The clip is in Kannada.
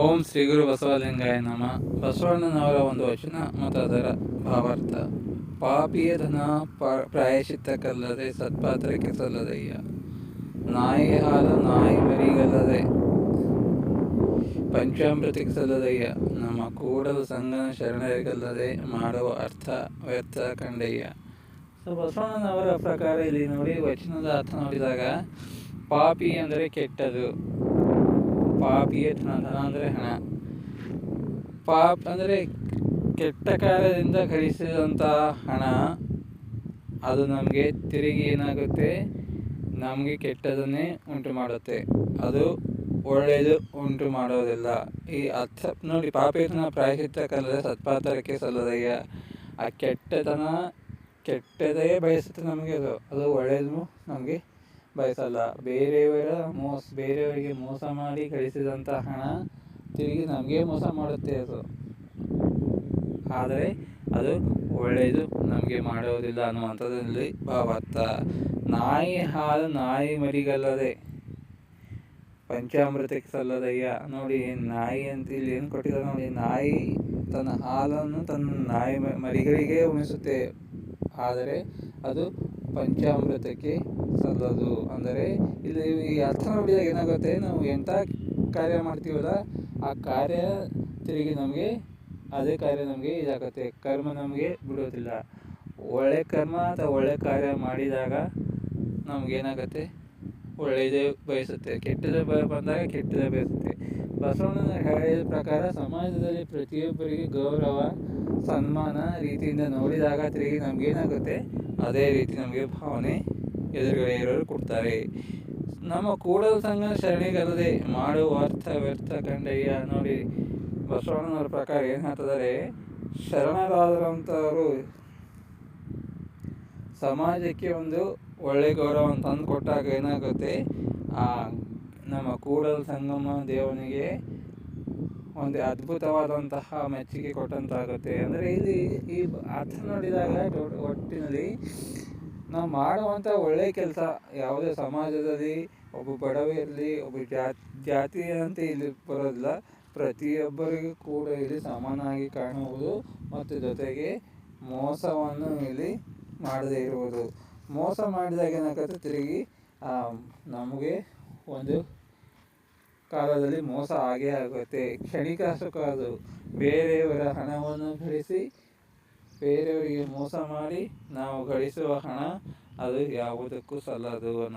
ಓಂ ಶ್ರೀ ಗುರು ಬಸವಲಿಂಗಾಯ ನಮ. ಬಸವಣ್ಣನವರ ಒಂದು ವಚನ ಮತ್ತು ಅದರ ಭಾವಾರ್ಥ. ಪಾಪಿಯ ಧನ ಪ್ರಾಯಶ್ಚಿತ್ತಕ್ಕಲ್ಲದೆ, ಸತ್ಪಾತ್ರಕ್ಕೆ ಸಲ್ಲದಯ್ಯ. ನಾಯಿ ಹಾಲು ನಾಯಿ ಮರಿಗಲ್ಲದೆ ಪಂಚಾಮೃತಕ್ಕೆ ಸಲ್ಲದಯ್ಯ. ನಮ್ಮ ಕೂಡಲು ಸಂಗನ ಶರಣರಿಗಲ್ಲದೆ ಮಾಡುವ ಅರ್ಥ ವ್ಯರ್ಥ ಕಂಡಯ್ಯ. ಸೊ ಬಸವಣ್ಣನವರ ಪ್ರಕಾರ ಇಲ್ಲಿ ನೋಡಿ, ವಚನದ ಅರ್ಥ ನೋಡಿದಾಗ, ಪಾಪಿ ಅಂದರೆ ಕೆಟ್ಟದು. ಧನ ಧನ ಅಂದರೆ ಹಣ ಪಾಪ್ ಅಂದರೆ ಕೆಟ್ಟ ಕಾರ್ಯದಿಂದ ಗಳಿಸಿದಂತಹ ಹಣ. ಅದು ನಮಗೆ ತಿರುಗಿ ಏನಾಗುತ್ತೆ? ನಮಗೆ ಕೆಟ್ಟದನ್ನೇ ಉಂಟು ಮಾಡುತ್ತೆ. ಅದು ಒಳ್ಳೆಯದು ಉಂಟು ಮಾಡೋದಿಲ್ಲ. ಈ ಅರ್ಥ ನೋಡಿ, ಪಾಪಿತನ ಪ್ರಾಯಶ್ಚಿತ್ತ ಕಲ್ಲದೆ ಸತ್ಪಾತ್ರಕ್ಕೆ ಸಲ್ಲದಯ್ಯ. ಆ ಕೆಟ್ಟತನ, ಕೆಟ್ಟದೇ ಬಯಸುತ್ತೆ ನಮಗೆ ಅದು. ಅದು ಒಳ್ಳೆಯದು ನಮಗೆ ಬಯಸಲ್ಲ. ಬೇರೆಯವರ ಮೋಸ, ಬೇರೆಯವರಿಗೆ ಮೋಸ ಮಾಡಿ ಗಳಿಸಿದಂಥ ಹಣ ತಿರುಗಿ ನಮಗೆ ಮೋಸ ಮಾಡುತ್ತೆ ಅದು. ಆದರೆ ಅದು ಒಳ್ಳೆಯದು, ನಮಗೆ ಮಾಡುವುದಿಲ್ಲ ಅನ್ನುವಂಥದ್ದಲ್ಲಿ ಭಾವಾರ್ಥ. ನಾಯಿ ಹಾಲು ನಾಯಿ ಮರಿಗಲ್ಲದೆ ಪಂಚಾಮೃತಕ್ಕೆ ಸಲ್ಲದಯ್ಯ ನೋಡಿ ನಾಯಿ ಅಂತ ಇಲ್ಲಿ ಏನು ಕೊಟ್ಟಿದ್ದಾರೆ ನೋಡಿ, ನಾಯಿ ತನ್ನ ಹಾಲನ್ನು ತನ್ನ ನಾಯಿ ಮರಿಗಳಿಗೆ ಉಣಿಸುತ್ತೆ. ಆದರೆ ಅದು ಪಂಚಾಮೃತಕ್ಕೆ ಸಲ್ಲದು. ಅಂದರೆ ಇಲ್ಲಿ ಈ ಅರ್ಥ ನೋಡಿದಾಗ ಏನಾಗುತ್ತೆ? ನಾವು ಎಂಥ ಕಾರ್ಯ ಮಾಡ್ತೀವಲ್ಲ, ಆ ಕಾರ್ಯ ತಿರುಗಿ ನಮಗೆ ಅದೇ ಕಾರ್ಯ ನಮಗೆ ಇದಾಗುತ್ತೆ. ಕರ್ಮ ನಮಗೆ ಬಿಡೋದಿಲ್ಲ. ಒಳ್ಳೆ ಕರ್ಮ ಅಥವಾ ಒಳ್ಳೆ ಕಾರ್ಯ ಮಾಡಿದಾಗ ನಮಗೇನಾಗುತ್ತೆ ಒಳ್ಳೆಯದೇ ಬಯಸುತ್ತೆ, ಕೆಟ್ಟದ ಬಂದಾಗ ಕೆಟ್ಟದೇ ಬಯಸುತ್ತೆ. ಬಸವಣ್ಣನ ಹೇಳಿದ ಪ್ರಕಾರ ಸಮಾಜದಲ್ಲಿ ಪ್ರತಿಯೊಬ್ಬರಿಗೆ ಗೌರವ, ಸನ್ಮಾನ ರೀತಿಯಿಂದ ನೋಡಿದಾಗ ತಿರುಗಿ ನಮಗೇನಾಗುತ್ತೆ? ಅದೇ ರೀತಿ ನಮಗೆ ಭಾವನೆ ಎದುರುಗಡೆ ಇರೋರು ಕೊಡ್ತಾರೆ. ನಮ್ಮ ಕೂಡಲ ಸಂಘ ಶರಣಿಗಲ್ಲದೆ ಮಾಡುವ ಅರ್ಥ ವ್ಯರ್ಥ ಕಂಡಯ್ಯ. ನೋಡಿ, ಬಸವಣ್ಣನವರ ಪ್ರಕಾರ ಏನು ಹೇಳ್ತಿದ್ದಾರೆ? ಶರಣರಾದಂಥವರು ಸಮಾಜಕ್ಕೆ ಒಂದು ಒಳ್ಳೆ ಗೌರವ ತಂದು ಕೊಟ್ಟಾಗ ಏನಾಗುತ್ತೆ? ಆ, ನಮ್ಮ ಕೂಡಲ್ ಸಂಗಮ ದೇವನಿಗೆ ಒಂದು ಅದ್ಭುತವಾದಂತಹ ಮೆಚ್ಚುಗೆ ಕೊಟ್ಟಂತಾಗುತ್ತೆ. ಅಂದರೆ ಇಲ್ಲಿ ಈ ಅರ್ಥ ನೋಡಿದಾಗ ಒಟ್ಟಿನಲ್ಲಿ ನಾವು ಮಾಡುವಂಥ ಒಳ್ಳೆಯ ಕೆಲಸ ಯಾವುದೇ ಸಮಾಜದಲ್ಲಿ, ಒಬ್ಬ ಬಡವಿಯಲ್ಲಿ ಒಬ್ಬ ಜಾತಿ ಜಾತಿ ಅಂತ ಇಲ್ಲಿ ಬರೋದಿಲ್ಲ. ಪ್ರತಿಯೊಬ್ಬರಿಗೂ ಕೂಡ ಇಲ್ಲಿ ಸಮಾನವಾಗಿ ಕಾಣುವುದು ಮತ್ತು ಜೊತೆಗೆ ಮೋಸವನ್ನು ಇಲ್ಲಿ ಮಾಡದೇ ಇರುವುದು. ಮೋಸ ಮಾಡಿದಾಗ ಏನಾಗುತ್ತೆ ತಿರುಗಿ ನಮಗೆ ಒಂದು ಕಾಲದಲ್ಲಿ ಮೋಸ ಆಗೇ ಆಗುತ್ತೆ. ಕ್ಷಣಿಕ ಸುಖ ಅದು. ಬೇರೆಯವರ ಹಣವನ್ನು ಗಳಿಸಿ, ಬೇರೆಯವರಿಗೆ ಮೋಸ ಮಾಡಿ ನಾವು ಗಳಿಸುವ ಹಣ ಅದು ಯಾವುದಕ್ಕೂ ಸಲ್ಲದು